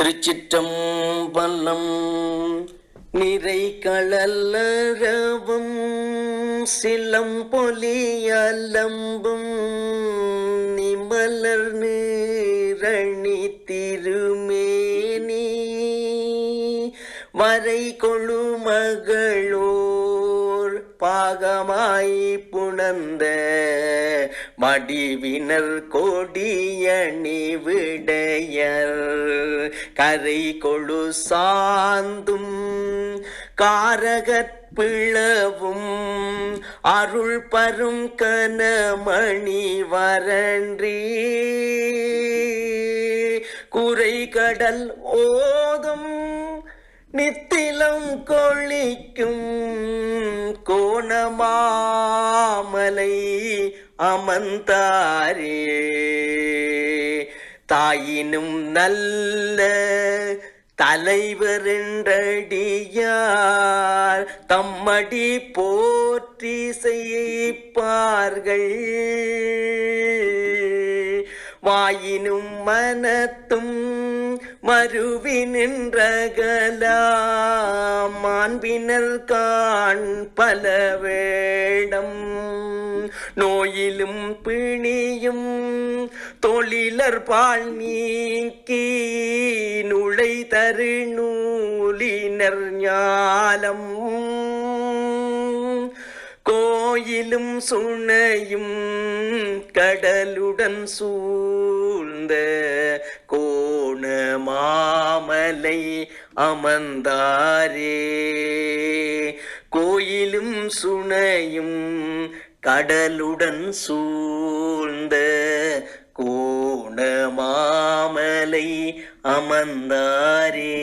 திருச்சிற்றம்பலம் நிறை களல்லரவும் சிலம்பொலி அலம்பும் நிமலர் நீரணி திருமேனி வரை கொழு மகளோர் பாகமாய் புணர்ந்த மடிவினர் கொடியணி விடையர் கரை கொழு சாந்தும் காரகற்பிளவும் அருள் பரும் கனமணி வரன்றி. குறை கடல் ஓதும் நித்திலம் கொளிக்கும் கோணமாமலை அமர்ந்தாரே. தாயினும் நல்ல தலைவர் என்றடியார். தம்மடி போற்றி செய்ப்பார்கள் வாயினும் மனத்தும் மறுவி நின்றகலாம். மாண்பினர் காண் பல வேடம். நோயிலும் பிணியும் தொழிலர் பால் நீக்கி நுழை தரு நூலினர் ஞாலம். கோயிலும் சுனையும் கடலுடன் சூழ்ந்த கோண மாமலை அமர்ந்தாரே. கோயிலும் சுனையும் கடலுடன் சூழ்ந்த கோணமாமலை அமர்ந்தாரே.